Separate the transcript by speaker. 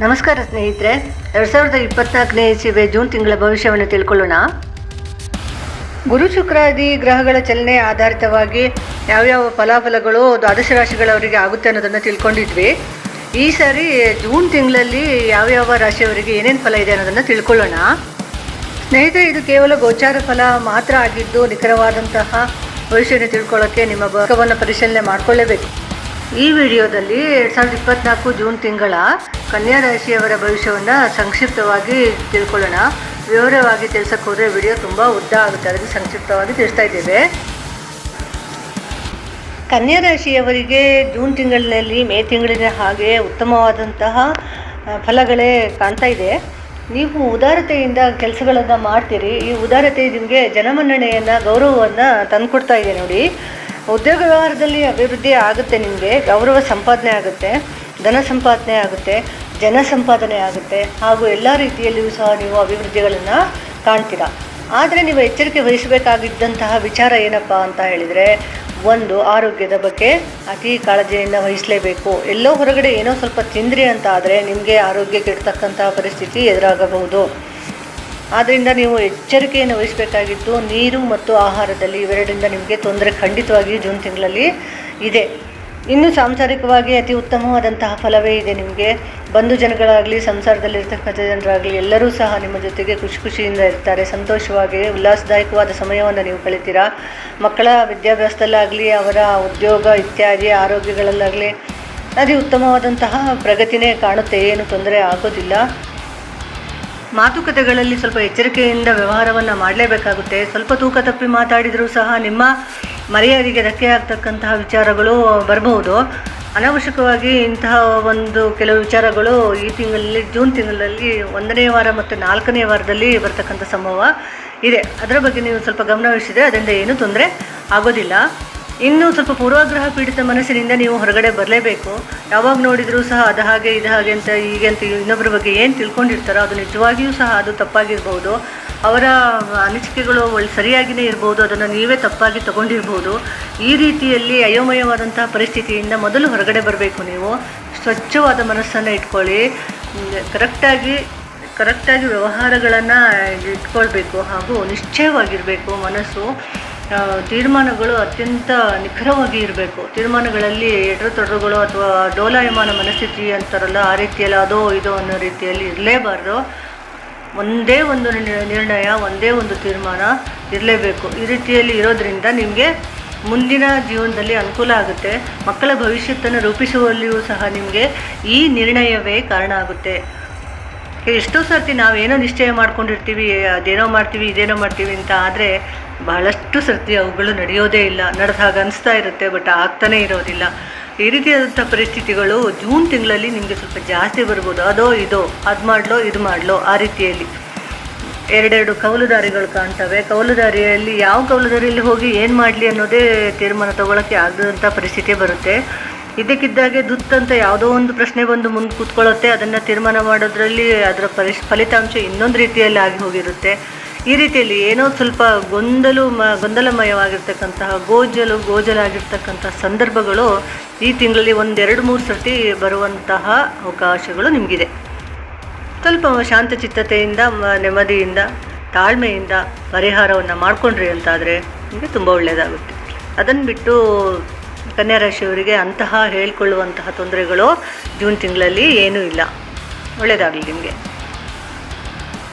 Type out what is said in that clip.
Speaker 1: ನಮಸ್ಕಾರ ಸ್ನೇಹಿತರೆ. ಎರಡು ಸಾವಿರದ ಇಪ್ಪತ್ನಾಲ್ಕನೇ ಇಸಿವೆ ಜೂನ್ ತಿಂಗಳ ಭವಿಷ್ಯವನ್ನು ತಿಳ್ಕೊಳ್ಳೋಣ. ಗುರು ಶುಕ್ರಾದಿ ಗ್ರಹಗಳ ಚಲನೆ ಆಧಾರಿತವಾಗಿ ಯಾವ್ಯಾವ ಫಲಾಫಲಗಳು ದ್ವಾದಶ ರಾಶಿಗಳವರಿಗೆ ಆಗುತ್ತೆ ಅನ್ನೋದನ್ನು ತಿಳ್ಕೊಂಡಿದ್ವಿ. ಈ ಸಾರಿ ಜೂನ್ ತಿಂಗಳಲ್ಲಿ ಯಾವ್ಯಾವ ರಾಶಿಯವರಿಗೆ ಏನೇನು ಫಲ ಇದೆ ಅನ್ನೋದನ್ನು ತಿಳ್ಕೊಳ್ಳೋಣ. ಸ್ನೇಹಿತರೆ, ಇದು ಕೇವಲ ಗೋಚಾರ ಫಲ ಮಾತ್ರ ಆಗಿದ್ದು ನಿಖರವಾದಂತಹ ಭವಿಷ್ಯವನ್ನು ತಿಳ್ಕೊಳ್ಳೋಕ್ಕೆ ನಿಮ್ಮ ಭಾಗವನ್ನು ಪರಿಶೀಲನೆ ಮಾಡಿಕೊಳ್ಳೇಬೇಕು. ಈ ವಿಡಿಯೋದಲ್ಲಿ ಎರಡು ಸಾವಿರದ ಇಪ್ಪತ್ನಾಲ್ಕು ಜೂನ್ ತಿಂಗಳ ಕನ್ಯಾ ರಾಶಿಯವರ ಭವಿಷ್ಯವನ್ನು ಸಂಕ್ಷಿಪ್ತವಾಗಿ ತಿಳ್ಕೊಳ್ಳೋಣ. ವಿವರವಾಗಿ ತಿಳಿಸಕ್ಕೆ ಹೋದರೆ ವಿಡಿಯೋ ತುಂಬ ಉದ್ದ ಆಗುತ್ತೆ. ಅದಕ್ಕೆ ಸಂಕ್ಷಿಪ್ತವಾಗಿ ತಿಳಿಸ್ತಾ ಇದ್ದೇವೆ. ಕನ್ಯಾ ರಾಶಿಯವರಿಗೆ ಜೂನ್ ತಿಂಗಳಿನಲ್ಲಿ ಮೇ ತಿಂಗಳಿನ ಹಾಗೆ ಉತ್ತಮವಾದಂತಹ ಫಲಗಳೇ ಕಾಣ್ತಾ ಇದೆ. ನೀವು ಉದಾರತೆಯಿಂದ ಕೆಲಸಗಳನ್ನು ಮಾಡ್ತೀರಿ. ಈ ಉದಾರತೆ ನಿಮಗೆ ಜನಮನ್ನಣೆಯನ್ನು, ಗೌರವವನ್ನು ತಂದುಕೊಡ್ತಾ ಇದೆ ನೋಡಿ. ಉದ್ಯೋಗ ವ್ಯವಹಾರದಲ್ಲಿ ಅಭಿವೃದ್ಧಿ ಆಗುತ್ತೆ ನಿಮಗೆ, ಗೌರವ ಸಂಪಾದನೆ ಆಗುತ್ತೆ, ಧನ ಸಂಪಾದನೆ ಆಗುತ್ತೆ, ಜನ ಸಂಪಾದನೆ ಆಗುತ್ತೆ, ಹಾಗೂ ಎಲ್ಲ ರೀತಿಯಲ್ಲಿಯೂ ಸಹ ನೀವು ಅಭಿವೃದ್ಧಿಗಳನ್ನು ಕಾಣ್ತೀರಾ? ಆದರೆ ನೀವು ಎಚ್ಚರಿಕೆ ವಹಿಸಬೇಕಾಗಿದ್ದಂತಹ ವಿಚಾರ ಏನಪ್ಪ ಅಂತ ಹೇಳಿದರೆ, ಒಂದು, ಆರೋಗ್ಯದ ಬಗ್ಗೆ ಅತಿ ಕಾಳಜಿಯನ್ನು ವಹಿಸಲೇಬೇಕು. ಎಲ್ಲೋ ಹೊರಗಡೆ ಏನೋ ಸ್ವಲ್ಪ ತಿಂದ್ರಿ ಅಂತ ಆದರೆ ನಿಮಗೆ ಆರೋಗ್ಯ ಕೆಡ್ತಕ್ಕಂತಹ ಪರಿಸ್ಥಿತಿ ಎದುರಾಗಬಹುದು. ಆದ್ದರಿಂದ ನೀವು ಎಚ್ಚರಿಕೆಯನ್ನು ವಹಿಸಬೇಕಾಗಿದ್ದು ನೀರು ಮತ್ತು ಆಹಾರದಲ್ಲಿ ಇವೆರಡರಿಂದ ನಿಮಗೆ ತೊಂದರೆ ಖಂಡಿತವಾಗಿಯೂ ಜೂನ್ ತಿಂಗಳಲ್ಲಿ ಇದೆ. ಇನ್ನು ಸಾಂಸಾರಿಕವಾಗಿ ಅತಿ ಉತ್ತಮವಾದಂತಹ ಫಲವೇ ಇದೆ ನಿಮಗೆ. ಬಂಧು ಜನಗಳಾಗಲಿ, ಸಂಸಾರದಲ್ಲಿರ್ತಕ್ಕಂಥ ಜನರಾಗಲಿ, ಎಲ್ಲರೂ ಸಹ ನಿಮ್ಮ ಜೊತೆಗೆ ಖುಷಿ ಖುಷಿಯಿಂದ ಇರ್ತಾರೆ. ಸಂತೋಷವಾಗಿ, ಉಲ್ಲಾಸದಾಯಕವಾದ ಸಮಯವನ್ನು ನೀವು ಕಳಿತೀರಾ? ಮಕ್ಕಳ ವಿದ್ಯಾಭ್ಯಾಸದಲ್ಲಾಗಲಿ, ಅವರ ಉದ್ಯೋಗ ಇತ್ಯಾದಿ ಆರೋಗ್ಯಗಳಲ್ಲಾಗಲಿ, ಅತಿ ಉತ್ತಮವಾದಂತಹ ಪ್ರಗತಿನೇ ಕಾಣುತ್ತೆ. ಏನು ತೊಂದರೆ ಆಗೋದಿಲ್ಲ. ಮಾತುಕತೆಗಳಲ್ಲಿ ಸ್ವಲ್ಪ ಎಚ್ಚರಿಕೆಯಿಂದ ವ್ಯವಹಾರವನ್ನು ಮಾಡಲೇಬೇಕಾಗುತ್ತೆ. ಸ್ವಲ್ಪ ತೂಕ ತಪ್ಪಿ ಮಾತಾಡಿದರೂ ಸಹ ನಿಮ್ಮ ಮರ್ಯಾದೆಗೆ ಧಕ್ಕೆ ಆಗ್ತಕ್ಕಂತಹ ವಿಚಾರಗಳು ಬರಬಹುದು. ಅನವಶ್ಯಕವಾಗಿ ಇಂತಹ ಒಂದು ಕೆಲವು ವಿಚಾರಗಳು ಈ ತಿಂಗಳಲ್ಲಿ, ಜೂನ್ ತಿಂಗಳಲ್ಲಿ ಒಂದನೇ ವಾರ ಮತ್ತು ನಾಲ್ಕನೇ ವಾರದಲ್ಲಿ ಬರ್ತಕ್ಕಂಥ ಸಂಭವ ಇದೆ. ಅದರ ಬಗ್ಗೆ ನೀವು ಸ್ವಲ್ಪ ಗಮನವಹಿಸಿದರೆ ಅದರಿಂದ ಏನೂ ತೊಂದರೆ ಆಗೋದಿಲ್ಲ. ಇನ್ನು ಸ್ವಲ್ಪ ಪೂರ್ವಾಗ್ರಹ ಪೀಡಿತ ಮನಸ್ಸಿನಿಂದ ನೀವು ಹೊರಗಡೆ ಬರಲೇಬೇಕು. ಯಾವಾಗ ನೋಡಿದರೂ ಸಹ ಅದು ಹಾಗೆ, ಇದು ಹಾಗೆ ಅಂತ, ಹೀಗೆ ಅಂತ ಇನ್ನೊಬ್ಬರ ಬಗ್ಗೆ ಏನು ತಿಳ್ಕೊಂಡಿರ್ತಾರೋ ಅದು ನಿಜವಾಗಿಯೂ ಸಹ ಅದು ತಪ್ಪಾಗಿರ್ಬೋದು. ಅವರ ಅನಿಸಿಕೆಗಳು ಒಳ್ಳೆ ಸರಿಯಾಗಿಯೇ ಇರ್ಬೋದು, ಅದನ್ನು ನೀವೇ ತಪ್ಪಾಗಿ ತಗೊಂಡಿರ್ಬೋದು. ಈ ರೀತಿಯಲ್ಲಿ ಅಯೋಮಯವಾದಂತಹ ಪರಿಸ್ಥಿತಿಯಿಂದ ಮೊದಲು ಹೊರಗಡೆ ಬರಬೇಕು ನೀವು. ಸ್ವಚ್ಛವಾದ ಮನಸ್ಸನ್ನು ಇಟ್ಕೊಳ್ಳಿ. ಕರೆಕ್ಟಾಗಿ ಕರೆಕ್ಟಾಗಿ ವ್ಯವಹಾರಗಳನ್ನು ಇಟ್ಕೊಳ್ಬೇಕು ಹಾಗೂ ನಿಶ್ಚಯವಾಗಿರಬೇಕು ಮನಸ್ಸು. ತೀರ್ಮಾನಗಳು ಅತ್ಯಂತ ನಿಖರವಾಗಿ ಇರಬೇಕು. ತೀರ್ಮಾನಗಳಲ್ಲಿ ಎಡರು ತೊಡರುಗಳು ಅಥವಾ ಡೋಲಾಯಮಾನ ಮನಸ್ಥಿತಿ ಅಂತಾರಲ್ಲ ಆ ರೀತಿಯಲ್ಲಿ ಅದೋ ಇದೋ ಅನ್ನೋ ರೀತಿಯಲ್ಲಿ ಇರಲೇಬಾರ್ದು. ಒಂದೇ ಒಂದು ನಿರ್ಣಯ, ಒಂದೇ ಒಂದು ತೀರ್ಮಾನ ಇರಲೇಬೇಕು. ಈ ರೀತಿಯಲ್ಲಿ ಇರೋದ್ರಿಂದ ನಿಮಗೆ ಮುಂದಿನ ಜೀವನದಲ್ಲಿ ಅನುಕೂಲ ಆಗುತ್ತೆ. ಮಕ್ಕಳ ಭವಿಷ್ಯತನ್ನು ರೂಪಿಸುವಲ್ಲಿಯೂ ಸಹ ನಿಮಗೆ ಈ ನಿರ್ಣಯವೇ ಕಾರಣ ಆಗುತ್ತೆ. ಎಷ್ಟೋ ಸರ್ತಿ ನಾವೇನೋ ನಿಶ್ಚಯ ಮಾಡ್ಕೊಂಡಿರ್ತೀವಿ, ಅದೇನೋ ಮಾಡ್ತೀವಿ, ಇದೇನೋ ಮಾಡ್ತೀವಿ ಅಂತ ಆದರೆ ಬಹಳಷ್ಟು ಸರ್ತಿ ಅವುಗಳು ನಡೆಯೋದೇ ಇಲ್ಲ. ನಡೆದ ಹಾಗೆ ಅನಿಸ್ತಾ ಇರುತ್ತೆ, ಬಟ್ ಆಗ್ತಾನೇ ಇರೋದಿಲ್ಲ. ಈ ರೀತಿಯಾದಂಥ ಪರಿಸ್ಥಿತಿಗಳು ಜೂನ್ ತಿಂಗಳಲ್ಲಿ ನಿಮಗೆ ಸ್ವಲ್ಪ ಜಾಸ್ತಿ ಬರ್ಬೋದು. ಅದೋ ಇದೋ, ಅದು ಮಾಡಲೋ, ಇದು ಮಾಡಲೋ ಆ ರೀತಿಯಲ್ಲಿ. ಎರಡೆರಡು ಕೌಲುದಾರಿಗಳು ಕಾಣ್ತವೆ. ಕೌಲುದಾರಿಯಲ್ಲಿ ಯಾವ ಕೌಲುದಾರಿಯಲ್ಲಿ ಹೋಗಿ ಏನು ಮಾಡಲಿ ಅನ್ನೋದೇ ತೀರ್ಮಾನ ತಗೊಳ್ಳೋಕ್ಕೆ ಆಗದಂಥ ಪರಿಸ್ಥಿತಿ ಬರುತ್ತೆ. ಇದಕ್ಕಿದ್ದಾಗೆ ದುತ್ತಂತ ಯಾವುದೋ ಒಂದು ಪ್ರಶ್ನೆ ಬಂದು ಮುಂದೆ ಕೂತ್ಕೊಳ್ಳುತ್ತೆ. ಅದನ್ನು ತೀರ್ಮಾನ ಮಾಡೋದ್ರಲ್ಲಿ ಅದರ ಪರಿಶ್, ಫಲಿತಾಂಶ ಇನ್ನೊಂದು ರೀತಿಯಲ್ಲಿ ಆಗಿ ಹೋಗಿರುತ್ತೆ. ಈ ರೀತಿಯಲ್ಲಿ ಏನೋ ಸ್ವಲ್ಪ ಗೊಂದಲು ಮ, ಗೊಂದಲಮಯವಾಗಿರ್ತಕ್ಕಂತಹ ಗೋಜಲು ಗೋಜಲಾಗಿರ್ತಕ್ಕಂಥ ಸಂದರ್ಭಗಳು ಈ ತಿಂಗಳಲ್ಲಿ ಒಂದೆರಡು ಮೂರು ಸರ್ತಿ ಬರುವಂತಹ ಅವಕಾಶಗಳು ನಿಮಗಿದೆ. ಸ್ವಲ್ಪ ಶಾಂತಚಿತ್ತತೆಯಿಂದ ನೆಮ್ಮದಿಯಿಂದ, ತಾಳ್ಮೆಯಿಂದ ಪರಿಹಾರವನ್ನು ಮಾಡಿಕೊಂಡ್ರಿ ಅಂತಾದರೆ ನಿಮಗೆ ತುಂಬ ಒಳ್ಳೆಯದಾಗುತ್ತೆ ಅದನ್ನು ಬಿಟ್ಟು ಕನ್ಯಾ ರಾಶಿಯವರಿಗೆ ಅಂತಹ ಹೇಳಿಕೊಳ್ಳುವಂತಹ ತೊಂದರೆಗಳು ಜೂನ್ ತಿಂಗಳಲ್ಲಿ ಏನೂ ಇಲ್ಲ. ಒಳ್ಳೆಯದಾಗಲಿ ನಿಮಗೆ.